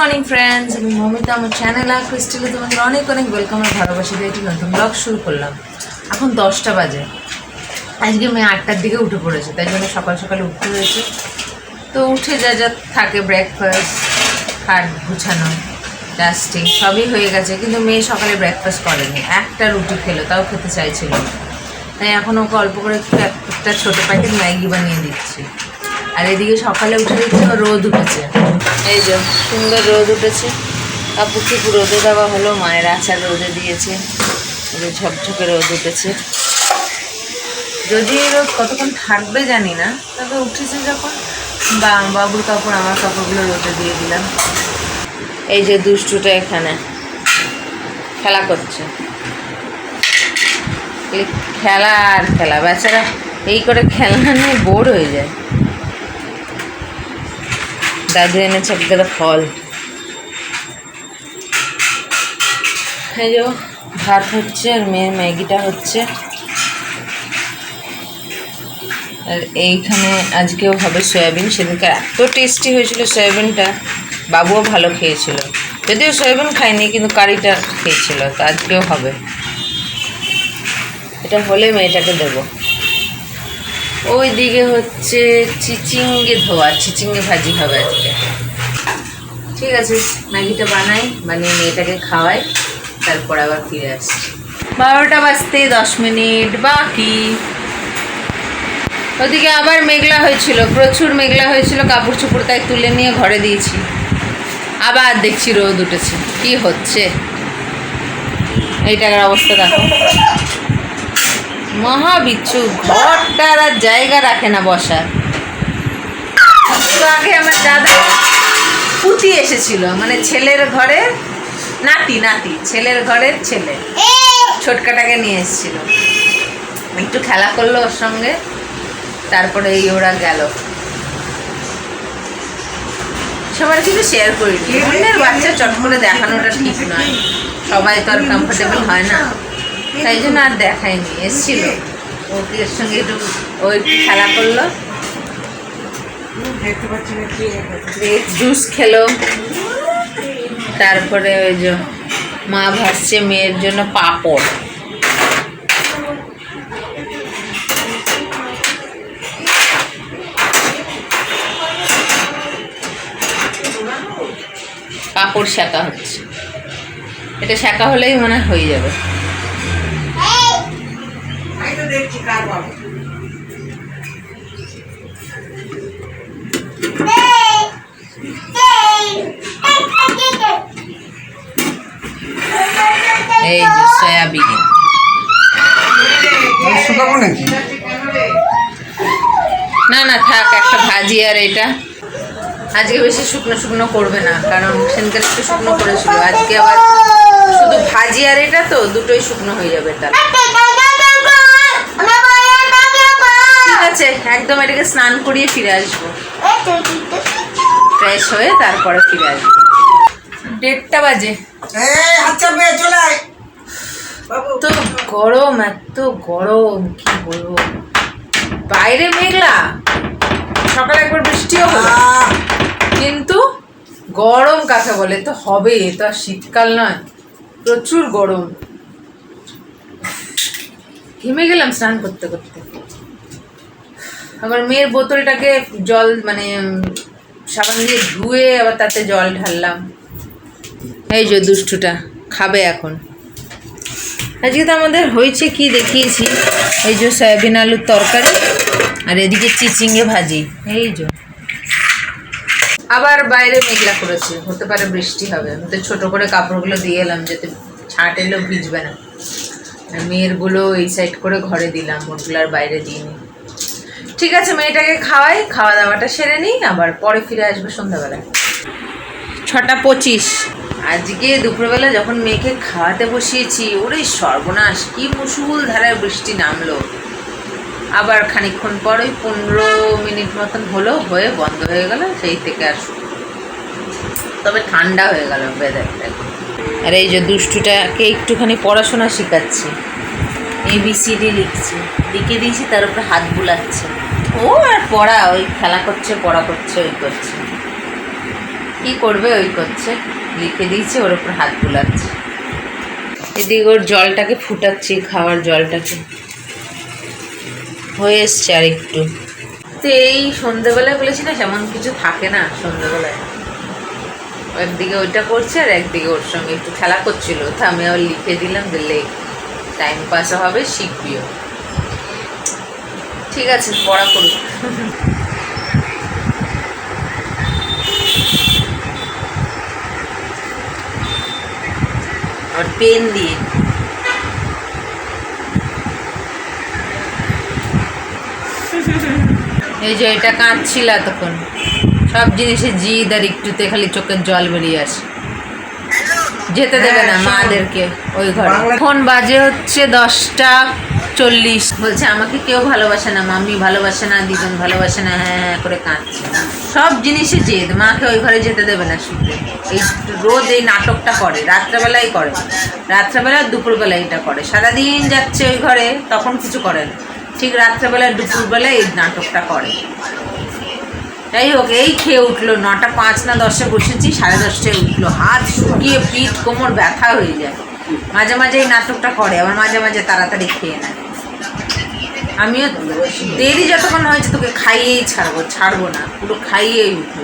Morning friends আমি মমিতা, আমার channel আর ক্রিস্টালে তোমাদের অনেক অনেক ওয়েলকাম আর ভালোবাসি দিয়ে একটি নতুন ব্লগ শুরু করলাম। এখন দশটা বাজে। আজকে মেয়ে আটটার দিকে উঠে পড়েছে, তাই জন্য সকাল সকালে উঠতে হয়েছে। তো উঠে যা যা থাকে ব্রেকফাস্ট খাট গুছানো ডাস্টিং সবই হয়ে গেছে। কিন্তু মেয়ে সকালে ব্রেকফাস্ট করেনি, একটা রুটি খেলো, তাও খেতে চাইছিল। তাই এখন ওকে অল্প করে একটু একটা ছোটো প্যাকেট ম্যাগি বানিয়ে দিচ্ছি। আর এদিকে সকালে উঠে দেখছি রোদ উঠেছে। এই যে সুন্দর রোদ উঠেছে। কাপড় পুরো রোদে দেওয়া হলো? মায়ের আচার রোদে দিয়েছে। ঝকঝকে রোদ উঠেছে। যদি রোদ কতক্ষণ থাকবে জানি না তবে উঠেছে যখন। বা বাবুর কাপড় আমার কাপড়গুলো রোদে দিয়ে দিলাম। এই যে দুষ্টুটা এখানে। খেলা করছে। খেলা আর খেলা। বেচারা এই করে খেলনা নিয়ে বোর হয়ে যায়। দাদু এনেছে এক গাদা ফল। যে ভাত হচ্ছে আর মেয়ের ম্যাগিটা হচ্ছে। আর এইখানে আজকেও হবে সয়াবিন, সেদিনকে এত টেস্টি হয়েছিল সয়াবিনটা, বাবুও ভালো খেয়েছিল। যদিও সয়াবিন খায়নি, কিন্তু কারিটা খেয়েছিল, তো আজকেও হবে। এটা হলে মেয়েটাকে দেবো। ওই দিকে হচ্ছে চিচিঙ্গে ধোয়া, চিচিঙ্গে ভাজি হবে আজকে। ঠিক আছে, ম্যাগিটা বানাই, বানিয়ে মেয়েটাকে খাওয়াই, তারপর আবার ফিরে আসছি। বারোটা বাজতে দশ মিনিট বাকি। ওদিকে আবার মেঘলা হয়েছিল, প্রচুর মেঘলা হয়েছিল, কাপড় চোপড় তাই তুলে নিয়ে ঘরে দিয়েছি। আবার দেখছি রোদ উঠেছে, কি হচ্ছে? এই টাকার অবস্থা দেখো। মহাবিচ্ছু ঘরটার আর জায়গা রাখে না বসার তো আগে আমার দাদা পুতি এসেছিল মানে ছেলের ঘরে নাতি নাতি, ছেলের ঘরের ছেলে। ছোটকাটাকে নিয়ে এসেছিল। একটু খেলা করল ওর সঙ্গে, তারপরে এই ওরা গেল। সবার কিছু শেয়ার করি অন্যের বাচ্চা চট করে দেখানোটা ঠিক নয়। সবাই তো আর কমফোর্টেবল হয় না। তাই জন্য আর দেখায়নি, এসছিল। ওকে সঙ্গে একটু ও একটু খেলা করল। জুস খেলো। তারপরে ওই যে মা ভাসছে মেয়ের জন্য পাঁপড়। পাঁপড় শাঁকা হচ্ছে। এটা শাঁকা হলেই মনে হয় যাবে। তো দেখছি কার বাবা এই যে সয়াবিন শুকাবো নাকি? না না থাক একটা ভাজি আর এটা। আজকে বেশি শুকনো শুকনো করবে না কারণ সেদিনকে একটু শুকনো করেছিল। আজকে আবার শুধু ভাজি আর এটা তো দুটোই শুকনো হয়ে যাবে তার। আছে একদম এটাকে স্নান করিয়ে ফিরে আসব। ফ্রেশ হয়ে তারপরে ফিরে আসব। দেড়টা বাজে। এত গরম এত গরম কি বলব। বাইরে মেঘলা। সকালে একবার বৃষ্টিও হলো। কিন্তু গরম কাকে বলে তো হবে তো আর শীতকাল নয়। প্রচুর গরম। ঘেমে গেলাম স্নান করতে করতে। আবার মেয়ের বোতলটাকে জল মানে সাবান দিয়ে ধুয়ে আবার তাতে জল ঢাললাম। এই যে দুষ্টুটা, খাবে এখন। আজকে তো আমাদের হয়েছে কি দেখিয়েছি? এই যে সয়াবিন আলুর তরকারি আর এদিকে চিচিঙ্গে ভাজি। এই যে। আবার বাইরে মেঘলা করেছে, হতে পারে বৃষ্টি হবে। আমি তো ছোটো করে কাপড়গুলো দিয়ে এলাম যাতে ছাট এলেও ভিজবে না। মেয়েরগুলো এই সাইড করে ঘরে দিলাম, ওগুলো আর বাইরে দিইনি। ঠিক আছে মেয়েটাকে খাওয়াই খাওয়া দাওয়াটা সেরে নিই আবার পরে ফিরে আসবে সন্ধ্যাবেলায়। ছটা পঁচিশ। আজকে দুপুরবেলা যখন মেয়েকে খাওয়াতে বসিয়েছি ওরে সর্বনাশ কি মুসুল ধারায় বৃষ্টি নামলো। আবার খানিকক্ষণ পর ওই পনেরো মিনিট মতন হলো হয়ে বন্ধ হয়ে গেল সেই থেকে আর তবে ঠান্ডা হয়ে গেল ওয়েদারটা আর এই যে দুষ্টুটাকে একটুখানি পড়াশোনা শেখাচ্ছি। এবিসিডি লিখছে। লিখে দিয়েছি তার উপরে হাত বুলাচ্ছে। ও আর পড়া, ওই খেলা করছে, পড়া করছে, ওই করছে। কি করবে, ওই করছে। লিখে দিয়েছে, ওর ওপর হাত বুলাচ্ছে। এদিকে ওর জলটাকে ফুটাচ্ছি, খাওয়ার জলটাকে। হয়ে এসছে আর একটু। তো এই সন্ধেবেলায় বলেছি না, সেমন কিছু থাকে না সন্ধেবেলায় একদিকে ওইটা করছে আর একদিকে ওর সঙ্গে একটু খেলা করছিল। তা আমি আবার লিখে দিলাম যে টাইম পাসও হবে, শিখবিও। ঠিক আছে পড়া করুক আর পেন দিয়ে। এই যে এটা কাঁদছিল এতক্ষণ। সব জিনিসে জিদ আর একটুতে খালি চোখের জল বেরিয়ে আসে। যেতে দেবে না হ্যাঁ। মাদেরকে ওই ঘরে। এখন বাজে হচ্ছে দশটা চল্লিশ। বলছে, আমাকে কেউ ভালোবাসে না মাম্মি ভালোবাসে না, দিদুন ভালোবাসে না হ্যাঁ হ্যাঁ করে কাঁদছে। সব জিনিসে জেদ, মাকে ওই ঘরে যেতে দেবে না শুতে এই রোদ এই নাটকটা করে, রাত্রেবেলাই করে। রাত্রেবেলা দুপুরবেলা এটা করে। সারাদিন যাচ্ছে ওই ঘরে, তখন কিছু করে না। ঠিক রাত্রেবেলা দুপুরবেলা এই নাটকটা করে। যাই হোক, এই খেয়ে উঠল, নটা পাঁচ না দশে বসেছি, সাড়ে দশটায় উঠল। হাত শুকিয়ে পিঠ কোমর ব্যথা হয়ে যায়। মাঝে মাঝে এই নাটকটা করে আবার মাঝে মাঝে তাড়াতাড়ি খেয়ে নেয়। আমিও দেরি যতক্ষণ হয়েছে তোকে খাইয়েই ছাড়বো ছাড়বো না পুরো খাইয়েই উঠবো।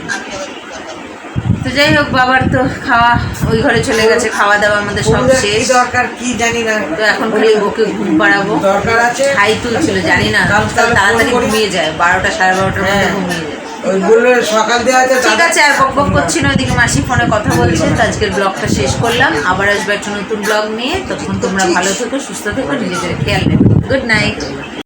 তো যাই হোক বাবার তো খাওয়া ওই ঘরে চলে গেছে খাওয়া দাওয়া আমাদের সব শেষ। দরকার কি জানি না। তো এখন খালি ওকে ঘুম পাড়াবো। দরকার আছে? খাই তুলছিল জানি না। তাড়াতাড়ি ঘুমিয়ে যায় বারোটা সাড়ে বারোটার মধ্যে হ্যাঁ। ঘুমিয়ে যায়। ঠিক আছে আর বক বক করছি না ওইদিকে মাসি ফোনে কথা বলছে তো আজকের ব্লগটা শেষ করলাম। আবার আসবে একটা নতুন ব্লগ নিয়ে। তখন তোমরা ভালো থেকো সুস্থ থেকো নিজেদের খেয়াল নেবে গুড নাইট